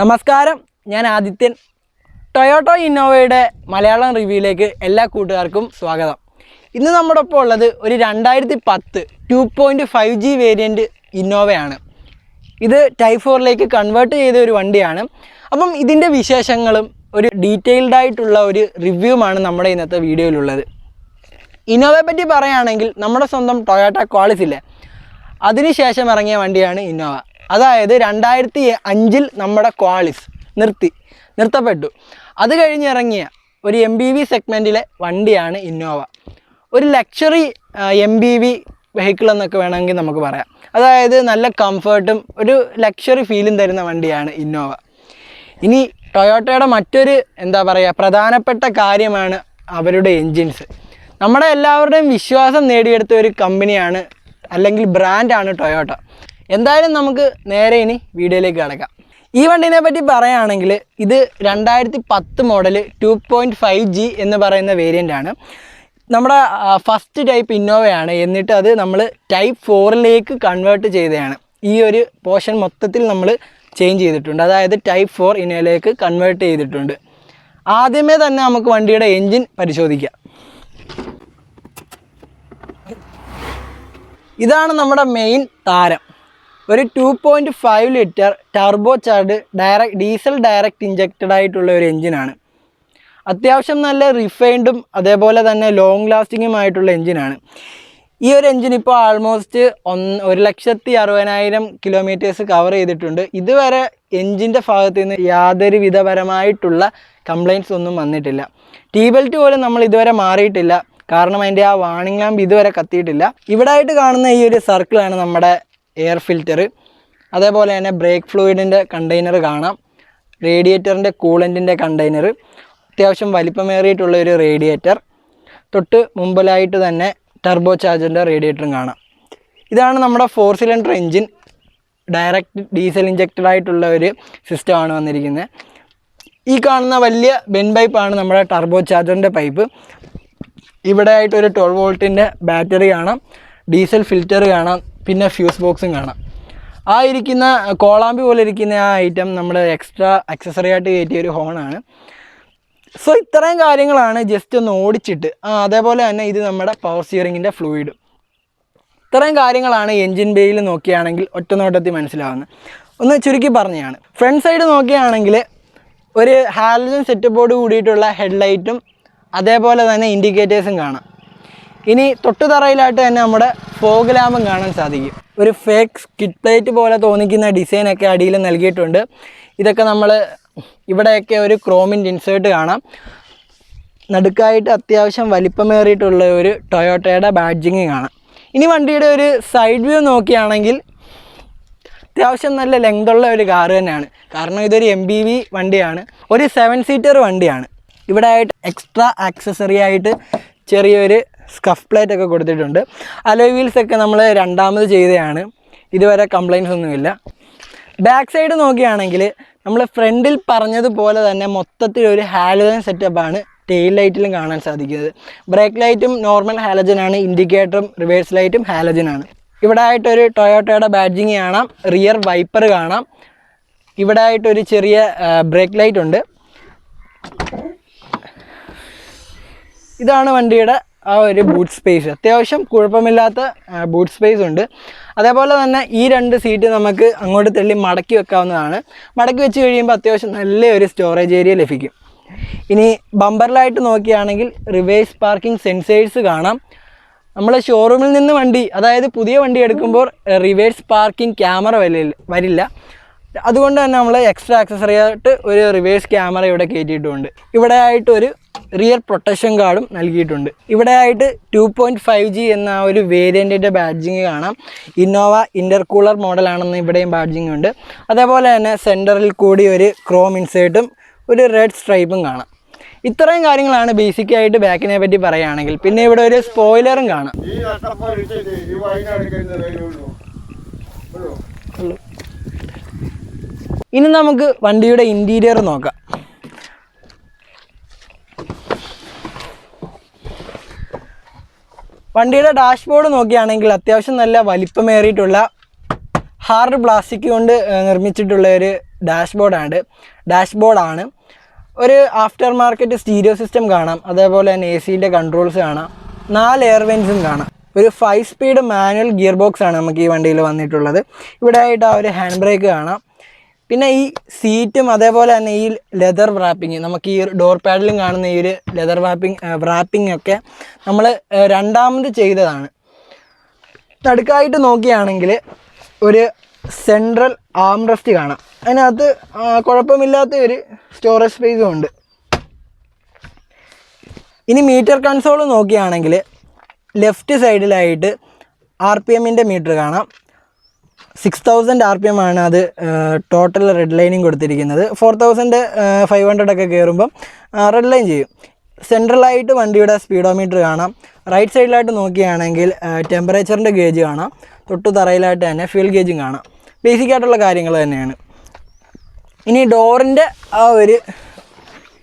നമസ്കാരം. ഞാൻ ആദിത്യൻ. ടൊയോട്ടോ ഇന്നോവയുടെ മലയാളം റിവ്യൂയിലേക്ക് എല്ലാ കൂട്ടുകാർക്കും സ്വാഗതം. ഇന്ന് നമ്മുടെ ഒപ്പം ഉള്ളത് ഒരു രണ്ടായിരത്തി പത്ത് two point five G variant ഇന്നോവയാണ്. ഇത് ടൈപ്പ് ഫോറിലേക്ക് കൺവേർട്ട് ചെയ്ത ഒരു വണ്ടിയാണ്. അപ്പം ഇതിന്റെ വിശേഷങ്ങളും ഒരു ഡീറ്റെയിൽഡായിട്ടുള്ള ഒരു റിവ്യൂമാണ് നമ്മുടെ ഇന്നത്തെ വീഡിയോയിലുള്ളത് ഇന്നോവയെ പറ്റി പറയുകയാണെങ്കിൽ നമ്മുടെ സ്വന്തം ടൊയോട്ട ക്വാളിസ് ഇല്ലേ? അതിനുശേഷം ഇറങ്ങിയ വണ്ടിയാണ് ഇന്നോവ അതായത് രണ്ടായിരത്തി അഞ്ചിൽ നമ്മുടെ ക്വാളിസ് നിർത്തി നിർത്തപ്പെട്ടു. അത് കഴിഞ്ഞിറങ്ങിയ ഒരു എം ബി വി സെഗ്മെന്റിലെ വണ്ടിയാണ് ഇന്നോവ ഒരു luxury M P V vehicle എന്നൊക്കെ വേണമെങ്കിൽ നമുക്ക് പറയാം. അതായത് നല്ല കംഫർട്ടും ഒരു ലക്ഷറി ഫീലും തരുന്ന വണ്ടിയാണ് ഇന്നോവ ഇനി ടൊയോട്ടയുടെ മറ്റൊരു എന്താ പറയുക പ്രധാനപ്പെട്ട കാര്യമാണ് അവരുടെ എൻജിൻസ് നമ്മുടെ എല്ലാവരുടെയും വിശ്വാസം നേടിയെടുത്ത ഒരു കമ്പനിയാണ് അല്ലെങ്കിൽ ബ്രാൻഡാണ് ടൊയോട്ട എന്തായാലും നമുക്ക് നേരെ ഇനി വീഡിയോയിലേക്ക് കിടക്കാം. ഈ വണ്ടിനെ പറ്റി പറയുകയാണെങ്കിൽ ഇത് രണ്ടായിരത്തി പത്ത് model two point five G എന്ന് പറയുന്ന വേരിയന്റ് ആണ്. നമ്മുടെ ഫസ്റ്റ് ടൈപ്പ് ഇന്നോവയാണ് എന്നിട്ട് അത് നമ്മൾ ടൈപ്പ് ഫോറിലേക്ക് കൺവേർട്ട് ചെയ്തതാണ്. ഈ ഒരു പോർഷൻ മൊത്തത്തിൽ നമ്മൾ ചേഞ്ച് ചെയ്തിട്ടുണ്ട്. അതായത് ടൈപ്പ് ഫോർ ഇന്നോയിലേക്ക് കൺവേർട്ട് ചെയ്തിട്ടുണ്ട്. ആദ്യമേ തന്നെ നമുക്ക് വണ്ടിയുടെ എൻജിൻ പരിശോധിക്കാം. ഇതാണ് നമ്മുടെ മെയിൻ താരം. ഒരു two point five litre turbo charged direct diesel direct injected ആയിട്ടുള്ള ഒരു എഞ്ചിനാണ് അത്യാവശ്യം നല്ല റിഫൈൻഡും അതേപോലെ തന്നെ ലോങ് ലാസ്റ്റിങ്ങുമായിട്ടുള്ള എഞ്ചിനാണ് ഈ ഒരു എഞ്ചിൻ ഇപ്പോൾ ആൾമോസ്റ്റ് ഒന്ന് ഒരു ലക്ഷത്തി അറുപതിനായിരം കിലോമീറ്റേഴ്സ് കവർ ചെയ്തിട്ടുണ്ട്. ഇതുവരെ എഞ്ചിന്റെ ഭാഗത്തു നിന്ന് യാതൊരു വിധപരമായിട്ടുള്ള കംപ്ലയിൻസ് ഒന്നും വന്നിട്ടില്ല. ടീ ബെൽറ്റ് പോലും നമ്മൾ ഇതുവരെ മാറിയിട്ടില്ല. കാരണം അതിന്റെ ആ വാണിംഗ് ലാമ്പ് ഇതുവരെ കത്തിയിട്ടില്ല. ഇവിടെ ആയിട്ട് കാണുന്ന ഈ ഒരു സർക്കിളാണ് നമ്മുടെ എയർ ഫിൽറ്റർ അതേപോലെ തന്നെ ബ്രേക്ക് ഫ്ലൂയിഡിന്റെ കണ്ടെയ്നർ കാണാം. റേഡിയേറ്ററിന്റെ കൂളന്റിന്റെ കണ്ടെയ്നർ അത്യാവശ്യം വലിപ്പമേറിയിട്ടുള്ള ഒരു റേഡിയേറ്റർ തൊട്ട് മുമ്പിലായിട്ട് തന്നെ ടർബോ ചാർജറിന്റെ റേഡിയേറ്ററും കാണാം. ഇതാണ് നമ്മുടെ four cylinder engine direct diesel injected ആയിട്ടുള്ള ഒരു സിസ്റ്റമാണ് വന്നിരിക്കുന്നത്. ഈ കാണുന്ന വലിയ ബെൻ പൈപ്പാണ് നമ്മുടെ ടർബോ ചാർജറിന്റെ പൈപ്പ് ഇവിടെ ആയിട്ട് ഒരു ട്വൽവ് വോൾട്ടിന്റെ ബാറ്ററി കാണാം ഡീസൽ ഫിൽറ്റർ കാണാം പിന്നെ ഫ്യൂസ് ബോക്സും കാണാം. ആ ഇരിക്കുന്ന കോളാമ്പി പോലെ ഇരിക്കുന്ന ആ ഐറ്റം നമ്മൾ എക്സ്ട്രാ അക്സസറി ആയിട്ട് കയറ്റിയ ഒരു ഹോണാണ് സോ ഇത്രയും കാര്യങ്ങളാണ് ജസ്റ്റ് ഒന്ന് ഓടിച്ചിട്ട് അതേപോലെ തന്നെ ഇത് നമ്മുടെ പവർ സ്റ്റിയറിങ്ങിന്റെ ഫ്ലൂയിഡ് ഇത്രയും കാര്യങ്ങളാണ് എൻജിൻ ബേയിൽ നോക്കിയാണെങ്കിൽ ഒറ്റ നോട്ടത്തിൽ മനസ്സിലാവുന്നത് ഒന്ന് ചുരുക്കി പറഞ്ഞതാണ് ഫ്രണ്ട് സൈഡ് നോക്കുകയാണെങ്കിൽ ഒരു ഹാലജൻ സെറ്റപ്പോട് കൂടിയിട്ടുള്ള ഹെഡ്ലൈറ്റും അതേപോലെ തന്നെ ഇൻഡിക്കേറ്റേഴ്സും കാണാം. ഇനി തൊട്ടുതറയിലായിട്ട് തന്നെ നമ്മുടെ ഫോഗ് ലാമ്പും കാണാൻ സാധിക്കും. ഒരു ഫേക്ക് സ്കിഡ് പ്ലേറ്റ് പോലെ തോന്നിക്കുന്ന ഡിസൈനൊക്കെ അടിയിൽ നൽകിയിട്ടുണ്ട്. ഇതൊക്കെ നമ്മൾ ഇവിടെയൊക്കെ ഒരു ക്രോമിന്റെ ഇൻസേർട്ട് കാണാം. നടുക്കായിട്ട് അത്യാവശ്യം വലിപ്പമേറിയിട്ടുള്ള ഒരു ടൊയോട്ടയുടെ ബാഡ്ജിങ് കാണാം. ഇനി വണ്ടിയുടെ ഒരു സൈഡ് വ്യൂ നോക്കുകയാണെങ്കിൽ അത്യാവശ്യം നല്ല ലെങ്തുള്ള ഒരു കാറ് തന്നെയാണ്. കാരണം ഇതൊരു എം ബി വണ്ടിയാണ്. ഒരു സെവൻ സീറ്റർ വണ്ടിയാണ്. ഇവിടെ ആയിട്ട് എക്സ്ട്രാ ആക്സസറി ആയിട്ട് ചെറിയൊരു സ്കഫ് പ്ലേറ്റ് ഒക്കെ കൊടുത്തിട്ടുണ്ട്. അലോയ് വീൽസ് ഒക്കെ നമ്മൾ രണ്ടാമത് ചെയ്തതാണ് ഇതുവരെ കംപ്ലയിൻസ് ഒന്നുമില്ല ബാക്ക് സൈഡ് നോക്കുകയാണെങ്കിൽ നമ്മൾ ഫ്രണ്ടിൽ പറഞ്ഞതുപോലെ തന്നെ മൊത്തത്തിൽ ഒരു ഹാലജൻ സെറ്റപ്പാണ് ടെയിൽ ലൈറ്റിലും കാണാൻ സാധിക്കുന്നത്. ബ്രേക്ക് ലൈറ്റും നോർമൽ ഹാലജനാണ് ഇൻഡിക്കേറ്ററും റിവേഴ്സ് ലൈറ്റും ഹാലജനാണ് ഇവിടെ ആയിട്ടൊരു ടൊയോട്ടയുടെ ബാഡ്ജിങ് കാണാം റിയർ വൈപ്പർ കാണാം. ഇവിടെ ആയിട്ടൊരു ചെറിയ ബ്രേക്ക് ലൈറ്റ് ഉണ്ട്. ഇതാണ് വണ്ടിയുടെ ആ ഒരു ബൂട്ട് സ്പേസ് അത്യാവശ്യം കുഴപ്പമില്ലാത്ത ബൂട്ട് സ്പേസ് ഉണ്ട്. അതേപോലെ തന്നെ ഈ രണ്ട് സീറ്റ് നമുക്ക് അങ്ങോട്ട് തള്ളി മടക്കി വെക്കാവുന്നതാണ്. മടക്കി വെച്ച് കഴിയുമ്പോൾ അത്യാവശ്യം നല്ലൊരു സ്റ്റോറേജ് ഏരിയ ലഭിക്കും. ഇനി ബമ്പറിലായിട്ട് നോക്കുകയാണെങ്കിൽ റിവേഴ്സ് പാർക്കിംഗ് സെൻസേഴ്സ് കാണാം. നമ്മൾ ഷോറൂമിൽ നിന്ന് വണ്ടി അതായത് പുതിയ വണ്ടി എടുക്കുമ്പോൾ റിവേഴ്സ് പാർക്കിംഗ് ക്യാമറ വരില്ല. അതുകൊണ്ട് തന്നെ നമ്മൾ എക്സ്ട്രാ ആക്സസറി ആയിട്ട് ഒരു റിവേഴ്സ് ക്യാമറ ഇവിടെ കയറ്റിയിട്ടുണ്ട് ഇവിടെ ആയിട്ട് ഒരു റിയർ പ്രൊട്ടക്ഷൻ കാർഡും നൽകിയിട്ടുണ്ട്. ഇവിടെ ആയിട്ട് ടു പോയിന്റ് ഫൈവ് ജി എന്ന ആ ഒരു വേരിയന്റിന്റെ ബാഡ്ജിങ് കാണാം. ഇന്നോവ ഇന്റർകൂളർ മോഡലാണെന്ന് ഇവിടെയും ബാഡ്ജിങ് ഉണ്ട്. അതേപോലെ തന്നെ സെന്ററിൽ കൂടി ഒരു ക്രോം ഇൻസേർട്ടും ഒരു റെഡ് സ്ട്രൈപ്പും കാണാം. ഇത്രയും കാര്യങ്ങളാണ് ബേസിക് ആയിട്ട് ബാക്കിനെ പറ്റി പറയുകയാണെങ്കിൽ. പിന്നെ ഇവിടെ ഒരു സ്പോയിലറും കാണാം. ഇനി നമുക്ക് വണ്ടിയുടെ ഇന്റീരിയർ നോക്കാം. വണ്ടിയുടെ ഡാഷ്ബോർഡ് നോക്കുകയാണെങ്കിൽ അത്യാവശ്യം നല്ല വലിപ്പമേറിയിട്ടുള്ള ഹാർഡ് പ്ലാസ്റ്റിക് കൊണ്ട് നിർമ്മിച്ചിട്ടുള്ള ഒരു ഡാഷ്ബോർഡാണ് ഡാഷ്ബോർഡാണ് ഒരു ആഫ്റ്റർ മാർക്കറ്റ് സ്റ്റീരിയോ സിസ്റ്റം കാണാം. അതേപോലെ തന്നെ എ സിന്റെ കൺട്രോൾസ് കാണാം. നാല് എയർവെൻസും കാണാം. ഒരു five speed manual gear box ആണ് നമുക്ക് ഈ വണ്ടിയിൽ വന്നിട്ടുള്ളത്. ഇവിടെ ആയിട്ട് ആ ഒരു ഹാൻഡ് ബ്രേക്ക് കാണാം. പിന്നെ ഈ സീറ്റും അതേപോലെ തന്നെ ഈ ലെതർ റാപ്പിംഗ് നമുക്ക് ഈ ഡോർ പാഡിലും കാണുന്ന ഈ ഒരു ലെതർ റാപ്പിംഗ് റാപ്പിംഗ് ഒക്കെ നമ്മൾ രണ്ടാമത് ചെയ്തതാണ്. തടുക്കായിട്ട് നോക്കുകയാണെങ്കിൽ ഒരു സെൻട്രൽ ആംറസ്റ്റ് കാണാം. അതിനകത്ത് ആ, കുഴപ്പമില്ലാത്ത ഒരു സ്റ്റോറേജ് സ്പേസും ഉണ്ട്. ഇനി മീറ്റർ കൺസോൾ നോക്കുകയാണെങ്കിൽ ലെഫ്റ്റ് സൈഡിലായിട്ട് ആർ പി എമ്മിന്റെ മീറ്റർ കാണാം. Six thousand R P M ആണ് അത് ടോട്ടൽ റെഡ് ലൈനിങ് കൊടുത്തിരിക്കുന്നത്. ഫോർ തൗസൻഡ് ഫൈവ് ഹൺഡ്രഡ് ഒക്കെ കയറുമ്പം റെഡ് ലൈൻ ചെയ്യും. സെൻട്രലായിട്ട് വണ്ടിയുടെ സ്പീഡോമീറ്റർ കാണാം. റൈറ്റ് സൈഡിലായിട്ട് നോക്കുകയാണെങ്കിൽ ടെമ്പറേച്ചറിന്റെ ഗേജ് കാണാം. തൊട്ടു തറയിലായിട്ട് തന്നെ ഫ്യൂൽ ഗേജും കാണാം. ബേസിക് ആയിട്ടുള്ള കാര്യങ്ങൾ തന്നെയാണ്. ഇനി ഡോറിന്റെ ആ ഒരു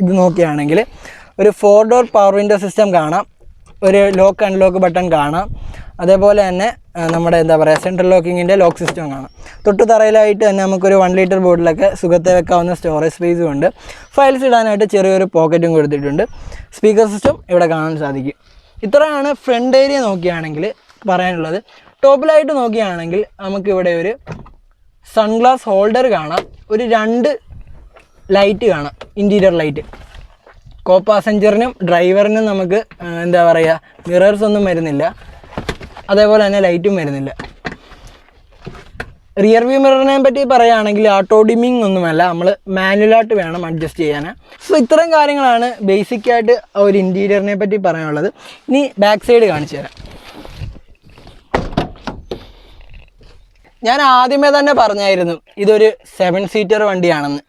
ഇത് നോക്കുകയാണെങ്കിൽ ഒരു four door power window system കാണാം. ഒരു ലോക്ക് അൺലോക്ക് ബട്ടൺ കാണാം. അതേപോലെ തന്നെ നമ്മുടെ എന്താ പറയുക സെൻട്രൽ ലോക്കിങ്ങിന്റെ ലോക്ക് സിസ്റ്റം കാണാം. തൊട്ട് തറയിലായിട്ട് തന്നെ നമുക്കൊരു വൺ ലിറ്റർ ബോട്ടിലൊക്കെ സുഖത്തെ വെക്കാവുന്ന സ്റ്റോറേജ് സ്പേസും ഉണ്ട്. ഫയൽസ് ഇടാനായിട്ട് ചെറിയൊരു പോക്കറ്റും കൊടുത്തിട്ടുണ്ട്. സ്പീക്കർ സിസ്റ്റം ഇവിടെ കാണാൻ സാധിക്കും. ഇത്രയാണ് ഫ്രണ്ട് ഏരിയ നോക്കിയാണെങ്കിൽ പറയാനുള്ളത്. ടോപ്പിലായിട്ട് നോക്കുകയാണെങ്കിൽ നമുക്കിവിടെ ഒരു സൺഗ്ലാസ് ഹോൾഡർ കാണാം. ഒരു രണ്ട് ലൈറ്റ് കാണാം. ഇന്റീരിയർ ലൈറ്റ് കോ പാസഞ്ചറിനും ഡ്രൈവറിനും നമുക്ക് എന്താ പറയുക മിറേഴ്സ് ഒന്നും വരുന്നില്ല. അതേപോലെ തന്നെ ലൈറ്റും വരുന്നില്ല. റിയർ വ്യൂ മിററിനെ പറ്റി പറയുകയാണെങ്കിൽ ആട്ടോ ഡിമിങ് ഒന്നുമല്ല. നമ്മൾ മാനുവലായിട്ട് വേണം അഡ്ജസ്റ്റ് ചെയ്യാൻ സോ ഇത്തരം കാര്യങ്ങളാണ് ബേസിക്കായിട്ട് ഒരു ഇന്റീരിയറിനെ പറ്റി പറയാനുള്ളത്. ഇനി ബാക്ക് സൈഡ് കാണിച്ചു തരാം. ഞാൻ ആദ്യമേ തന്നെ പറഞ്ഞായിരുന്നു ഇതൊരു സെവൻ സീറ്റർ വണ്ടിയാണെന്ന്.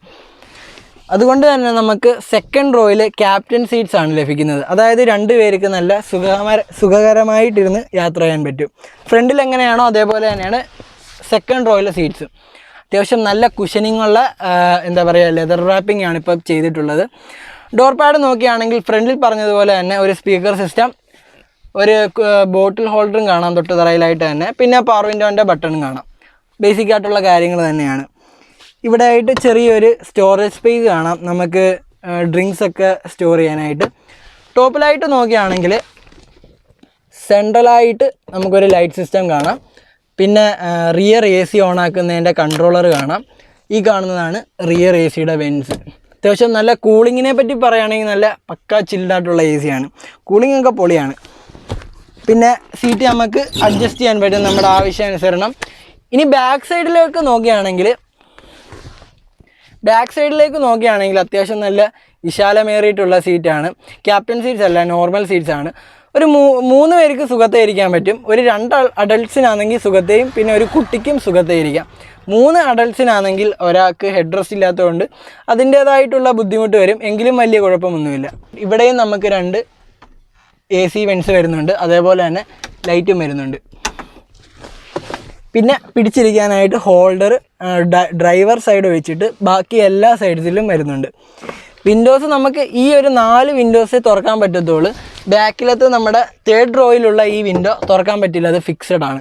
അതുകൊണ്ട് തന്നെ നമുക്ക് സെക്കൻഡ് റോയിൽ ക്യാപ്റ്റൻ സീറ്റ്സ് ആണ് ലഭിക്കുന്നത്. അതായത് രണ്ട് പേർക്ക് നല്ല സുഖകര സുഖകരമായിട്ടിരുന്ന് യാത്ര ചെയ്യാൻ പറ്റും. ഫ്രണ്ടിൽ എങ്ങനെയാണോ അതേപോലെ തന്നെയാണ് സെക്കൻഡ് റോയിലെ സീറ്റ്സ് അത്യാവശ്യം നല്ല കുഷനിങ് ഉള്ള എന്താ പറയുക ലെതർ റാപ്പിംഗ് ആണ് ഇപ്പോൾ ചെയ്തിട്ടുള്ളത്. ഡോർ പാഡ് നോക്കുകയാണെങ്കിൽ ഫ്രണ്ടിൽ പറഞ്ഞതുപോലെ തന്നെ ഒരു സ്പീക്കർ സിസ്റ്റം ഒരു ബോട്ടിൽ ഹോൾഡറും കാണാം തൊട്ട് തറയിലായിട്ട് തന്നെ. പിന്നെ പവർ വിൻഡോന്റെ ബട്ടണും കാണാം. ബേസിക് ആയിട്ടുള്ള കാര്യങ്ങൾ തന്നെയാണ്. ഇവിടെ ആയിട്ട് ചെറിയൊരു സ്റ്റോറേജ് സ്പേസ് കാണാം. നമുക്ക് ഡ്രിങ്ക്സ് ഒക്കെ സ്റ്റോർ ചെയ്യാനായിട്ട്. ടോപ്പിലായിട്ട് നോക്കുകയാണെങ്കിൽ സെൻട്രലായിട്ട് നമുക്കൊരു ലൈറ്റ് സിസ്റ്റം കാണാം. പിന്നെ റിയർ എ സി ഓൺ ആക്കുന്നതിന്റെ കൺട്രോളർ കാണാം. ഈ കാണുന്നതാണ് റിയർ എ സിയുടെ വെൻസ് അത്യാവശ്യം നല്ല കൂളിങ്ങിനെ പറ്റി പറയുകയാണെങ്കിൽ നല്ല പക്ക ചിൽഡായിട്ടുള്ള എ സിയാണ് കൂളിംഗ് ഒക്കെ പൊളിയാണ്. പിന്നെ സീറ്റ് നമുക്ക് അഡ്ജസ്റ്റ് ചെയ്യാൻ പറ്റും നമ്മുടെ ആവശ്യാനുസരണം. ഇനി ബാക്ക് സൈഡിലേക്ക് നോക്കുകയാണെങ്കിൽ ബാക്ക് സൈഡിലേക്ക് നോക്കുകയാണെങ്കിൽ അത്യാവശ്യം നല്ല വിശാലമേറിയിട്ടുള്ള സീറ്റാണ് ക്യാപ്റ്റൻ സീറ്റ്സ് അല്ല നോർമൽ സീറ്റ്സ് ആണ്. ഒരു മൂന്ന് പേർക്ക് സുഖത്തെ ഇരിക്കാൻ പറ്റും. ഒരു രണ്ട് അഡൾട്ട്സിനാണെങ്കിൽ സുഖത്തെയും പിന്നെ ഒരു കുട്ടിക്കും സുഖത്തെ ഇരിക്കാം. മൂന്ന് അഡൾട്ട്സിനാണെങ്കിൽ ഒരാൾക്ക് ഹെഡ് റെസ്റ്റ് ഇല്ലാത്തതുകൊണ്ട് അതിന്റേതായിട്ടുള്ള ബുദ്ധിമുട്ട് വരും. എങ്കിലും വലിയ കുഴപ്പമൊന്നുമില്ല. ഇവിടെയും നമുക്ക് രണ്ട് എ സി വെൻസ് വരുന്നുണ്ട്. അതേപോലെ തന്നെ ലൈറ്റും വരുന്നുണ്ട്. പിന്നെ പിടിച്ചിരിക്കാനായിട്ട് ഹോൾഡർ ഡ്രൈവർ സൈഡ് വെച്ചിട്ട് ബാക്കി എല്ലാ സൈഡ്സിലും വരുന്നുണ്ട്. വിൻഡോസ് നമുക്ക് ഈ ഒരു നാല് വിൻഡോസേ തുറക്കാൻ പറ്റത്തുള്ളൂ. ബാക്കിലത്തെ നമ്മുടെ തേർഡ് റോയിലുള്ള ഈ വിൻഡോ തുറക്കാൻ പറ്റില്ല അത് ഫിക്സഡ് ആണ്.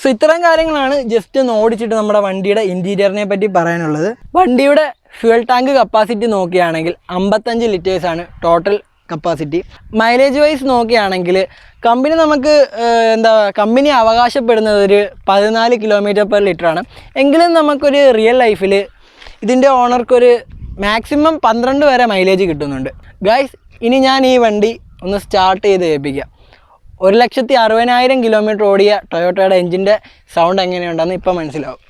സോ ഇത്തരം കാര്യങ്ങളാണ് ജസ്റ്റ് ഒന്ന് ഓടിച്ചിട്ട് നമ്മുടെ വണ്ടിയുടെ ഇന്റീരിയറിനെ പറ്റി പറയാനുള്ളത്. വണ്ടിയുടെ ഫ്യൂൽ ടാങ്ക് കപ്പാസിറ്റി നോക്കുകയാണെങ്കിൽ അമ്പത്തഞ്ച് ലിറ്റേഴ്സാണ് ടോട്ടൽ കപ്പാസിറ്റി മൈലേജ് വൈസ് നോക്കുകയാണെങ്കിൽ കമ്പനി നമുക്ക് എന്താ കമ്പനി അവകാശപ്പെടുന്നത് ഒരു പതിനാല് കിലോമീറ്റർ പെർ ലിറ്റർ ആണ്. എങ്കിലും നമുക്കൊരു റിയൽ ലൈഫിൽ ഇതിന്റെ ഓണർക്കൊരു മാക്സിമം പന്ത്രണ്ട് വരെ മൈലേജ് കിട്ടുന്നുണ്ട്. ഗൈസ് ഇനി ഞാൻ ഈ വണ്ടി ഒന്ന് സ്റ്റാർട്ട് ചെയ്ത് ഏൽപ്പിക്കാം. ഒരു ലക്ഷത്തി അറുപതിനായിരം കിലോമീറ്റർ ഓടിയ ടൊയോട്ടയുടെ എഞ്ചിന്റെ സൗണ്ട് എങ്ങനെയുണ്ടെന്ന് ഇപ്പം മനസ്സിലാവും.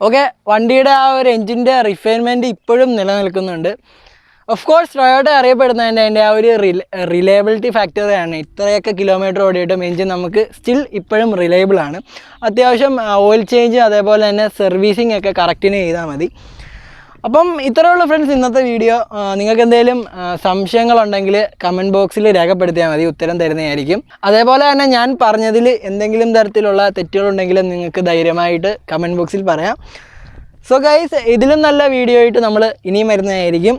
ഓക്കെ വണ്ടിയുടെ ആ ഒരു എൻജിന്റെ റിഫൈൻമെന്റ് ഇപ്പോഴും നിലനിൽക്കുന്നുണ്ട്. ഓഫ് കോഴ്സ് ടൊയോട്ട അറിയപ്പെടുന്നതിന്റെ അതിന്റെ ആ ഒരു റിലയബിലിറ്റി ഫാക്ടറിയാണ് ഇത്രയൊക്കെ കിലോമീറ്റർ ഓടിയിട്ടും എഞ്ചിൻ നമുക്ക് സ്റ്റിൽ ഇപ്പോഴും റിലയബിൾ ആണ്. അത്യാവശ്യം ഓയിൽ ചേഞ്ച് അതേപോലെ തന്നെ സർവീസിങ് ഒക്കെ കറക്റ്റിന് ചെയ്താൽ മതി. അപ്പം ഇത്രയേ ഉള്ളൂ ഫ്രണ്ട്സ് ഇന്നത്തെ വീഡിയോ നിങ്ങൾക്ക് എന്തെങ്കിലും സംശയങ്ങളുണ്ടെങ്കിൽ കമന്റ് ബോക്സിൽ രേഖപ്പെടുത്തിയാൽ മതി ഉത്തരം തരുന്നതായിരിക്കും. അതേപോലെ തന്നെ ഞാൻ പറഞ്ഞതിൽ എന്തെങ്കിലും തരത്തിലുള്ള തെറ്റുകളുണ്ടെങ്കിലും നിങ്ങൾക്ക് ധൈര്യമായിട്ട് കമന്റ് ബോക്സിൽ പറയാം. സോ ഗൈസ് ഇതിലും നല്ല വീഡിയോ ആയിട്ട് നമ്മൾ ഇനിയും വരുന്നതായിരിക്കും.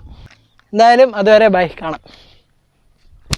എന്തായാലും അതുവരെ ബൈ കാണാം.